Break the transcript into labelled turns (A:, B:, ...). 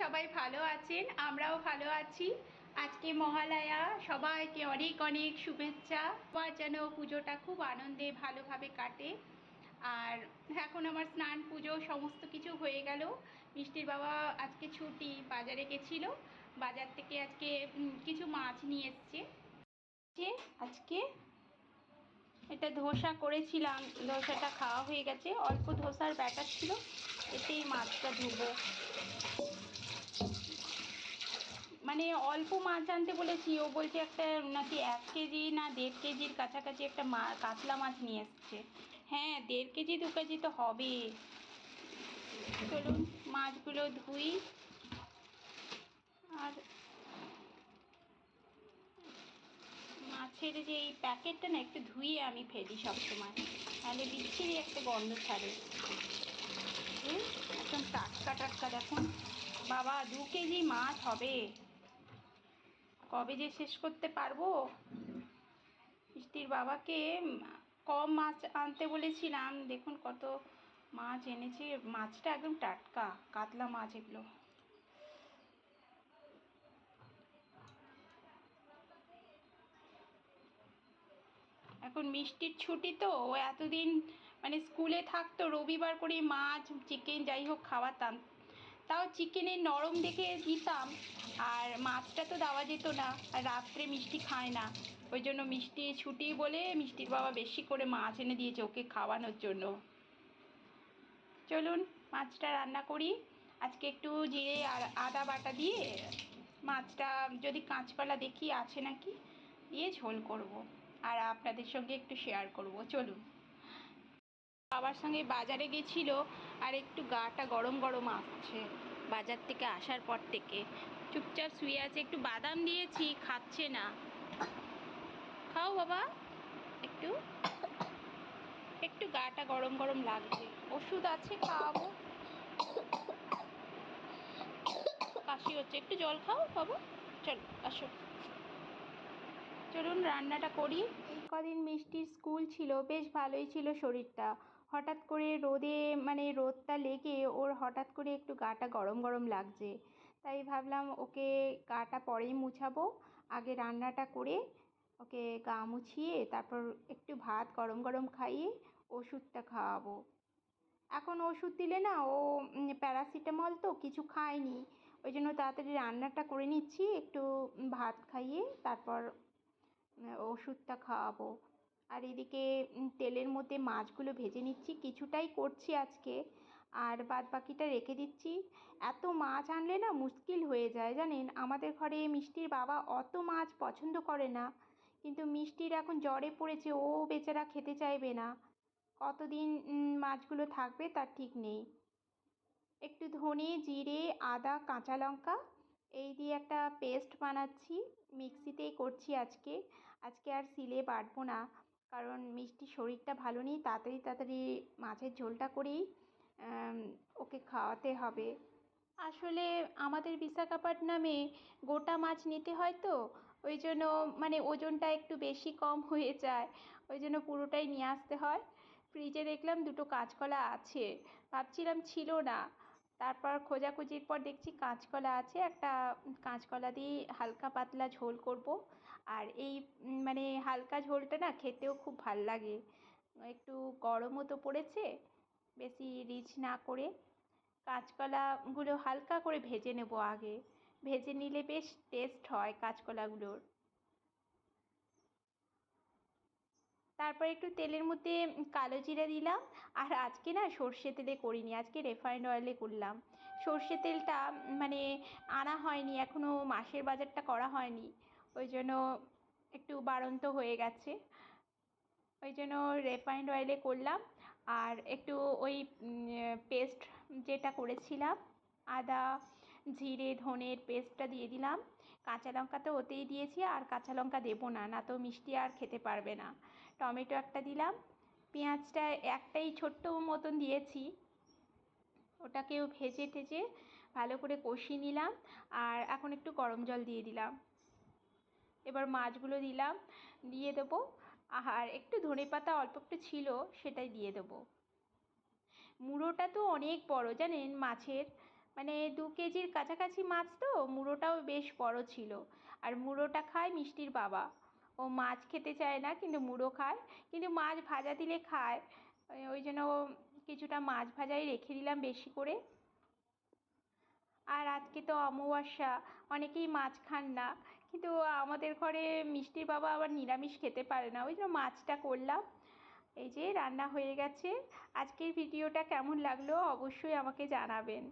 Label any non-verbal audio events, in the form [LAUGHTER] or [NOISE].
A: সবাই ভালো আছেন, আমরাও ভালো আছি। আজকে মহালয়া, সবাইকে অনেক অনেক শুভেচ্ছা। সবার যেন পুজোটা খুব আনন্দে ভালোভাবে কাটে। আর এখন আমার স্নান, পুজো সমস্ত কিছু হয়ে গেল। মিষ্টির বাবা আজকে ছুটি, বাজারে গেছিল। বাজার থেকে আজকে কিছু মাছ নিয়ে এসছে। আজকে এটা ধোসা করেছিলাম, ধোসাটা খাওয়া হয়ে গেছে। অল্প ধোসার ব্যাটার ছিল, এতেই মাছটা ধুবো। মানে অল্প মাছ আনতে বলেছি। ও বলছে একটা নাকি এক কেজি না দেড় কেজির কাছাকাছি একটা মা, কাতলা মাছ নিয়ে এসছে। হ্যাঁ দেড় কেজি, দু কেজি তো হবে। চলুন মাছগুলো ধুই। আর মাছের যে এই প্যাকেটটা না, একটু ধুয়ে আমি ফেলি সবসময়। তাহলে বিচ্ছিরি একটা গন্ধ ছাড়ে। একদম টাটকা টাটকা দেখুন। বাবা, দু কেজি মাছ হবে। কবে যে শেষ করতে পারব? মিষ্টির বাবাকে কম মাছ আনতে বলেছিলাম। দেখুন কত মাছ এনেছে। মাছটা একদম টাটকা, কাতলা মাছ এগুলো। এখন মিষ্টির ছুটি তো, ও এতদিন মানে স্কুলে থাকতো, রবিবার করে মাছ চিকেন যাই হোক খাওয়াতাম তাও চিকেনের নরম দেখে দিতাম, আর মাছটা তো দেওয়া যেত না, আর রাত্রে মিষ্টি খায় না। ওই জন্য মিষ্টি ছুটি বলে মিষ্টির বাবা বেশি করে মাছ এনে দিয়েছে ওকে খাওয়ানোর জন্য। চলুন, মাছটা রান্না করি। আজকে একটু জিরে আর আদা বাটা দিয়ে মাছটা যদি কাঁচকলা দেখি আছে নাকি, দিয়ে ঝোল করব। আর আপনাদের সঙ্গে একটু শেয়ার করব। চলুন। বাবার সঙ্গে বাজারে গেছিল আর একটু গাটা গরম গরম আসছে। বাজার থেকে আসার পর থেকে চুপচাপ শুয়ে আছে, একটু বাদাম দিয়েছি, খাচ্ছে না। খাও বাবা, একটু। একটু গাটা গরম গরম লাগছে। ওষুধ আছে, খাওয়াবো। কাশি হচ্ছে, একটু জল খাও বাবা। চলো, আসো। চলুন রান্নাটা করি। কদিন মিষ্টির স্কুল ছিল, বেশ ভালোই ছিল শরীরটা। হঠাৎ করে রোদে মানে রোদটা লেগে ওর হঠাৎ করে একটু গাটা গরম গরম লাগছে। তাই ভাবলাম ওকে গাটা পরেই মুছাবো। আগে রান্নাটা করে ওকে গা মুছিয়ে তারপর একটু ভাত গরম গরম খাইয়ে ওষুধটা খাওয়াবো। এখন ওষুধ দিলে না ও প্যারাসিটামল তো কিছু খায়নি। ওই জন্য তাড়াতাড়ি রান্নাটা করে নিচ্ছি, একটু ভাত খাইয়ে তারপর ওষুধটা খাওয়াবো। আর এদিকে তেলের মধ্যে মাছগুলো ভেজে নিচ্ছি। কিছুটাই করছি আজকে। আর বাদ বাকিটা রেখে দিচ্ছি। এত মাছ আনলে না মুশকিল হয়ে যায়, জানেন? আমাদের ঘরে মিষ্টির বাবা অত মাছ পছন্দ করে না। কিন্তু মিষ্টির এখন জ্বরে পড়েছে, ও বেচারা খেতে চাইবে না। কতদিন মাছগুলো থাকবে তার ঠিক নেই। একটু ধনে, জিরে, আদা, কাঁচা লঙ্কা এই দিয়ে একটা পেস্ট বানাচ্ছি। মিক্সিতেই করছি আজকে। আজকে আর সিলে বাটবো না। কারণ মিষ্টির শরীরটা ভালো নেই, তাড়াতাড়ি তাড়াতাড়ি মাছের ঝোলটা করেই ওকে খাওয়াতে হবে। আসলে আমাদের বিশাখাপট্টনামে গোটা মাছ নিতে হয় তো, ওই জন্য মানে ওজনটা একটু বেশি কম [LAUGHS] হয়ে যায়, ওই জন্য পুরোটাই নিয়ে আসতে হয়। ফ্রিজে দেখলাম দুটো কাঁচকলা আছে, ভাবছিলাম ছিল না। তারপর খোঁজাখুঁজির পর দেখছি কাঁচকলা আছে, একটা কাঁচকলা দিয়ে হালকা পাতলা ঝোল করব। আর এই মানে হালকা ঝোলটা না খেতেও খুব ভালো লাগে। একটু গরমও তো পড়েছে, বেশি রিচ না করে। কাঁচকলাগুলো হালকা করে ভেজে নেব আগে। ভেজে নিলে বেশ টেস্ট হয় কাঁচকলাগুলোর। তারপর একটু তেলের মধ্যে কালো জিরা দিলাম। আর আজকে না সর্ষে তেলে করিনি, আজকে রিফাইন্ড অয়েলে করলাম। সর্ষে তেলটা মানে আনা হয়নি এখনও মাসের বাজারটা করা হয়নি। ওই জন্য একটু বাড়ন্ত হয়ে গেছে। ওই জন্য রিফাইন্ড অয়েলে করলাম। আর একটু ওই পেস্ট যেটা করেছিলাম, আদা, জিরে, ধনের পেস্টটা দিয়ে দিলাম। কাঁচা লঙ্কা তো ওতেই দিয়েছি, আর কাঁচা লঙ্কা দেবো না না তো মিষ্টি আর খেতে পারবে না। টমেটো একটা দিলাম, পেঁয়াজটা একটাই ছোট্ট মতন দিয়েছি, ওটাকেও ভেজে টেজে ভালো করে কষিয়ে নিলাম আর এখন একটু গরম জল দিয়ে দিলাম। এবার মাছগুলো দিলাম, দিয়ে দেবো, আর একটু ধনে পাতা অল্প একটু ছিল সেটাই দিয়ে দেবো। মুড়োটা তো অনেক বড়, জানেন মাছের মানে দু কেজির কাছাকাছি মাছ তো, মুড়োটাও বেশ বড় ছিল। আর মুড়োটা খায় মিষ্টির বাবা। ও মাছ খেতে চায় না, কিন্তু মুড়ো খায়। কিন্তু মাছ ভাজা দিলে খায়। ওই জন্য কিছুটা মাছ ভাজাই রেখে দিলাম বেশি করে। আর আজকে তো অমাবস্যা, অনেকেই মাছ খান না। কিন্তু আমাদের ঘরে মিষ্টির বাবা আবার নিরামিষ খেতে পারে না। ওই জন্য মাছটা করলাম। এই যে রান্না হয়ে গেছে। আজকের ভিডিওটা কেমন লাগল অবশ্যই আমাকে জানাবেন।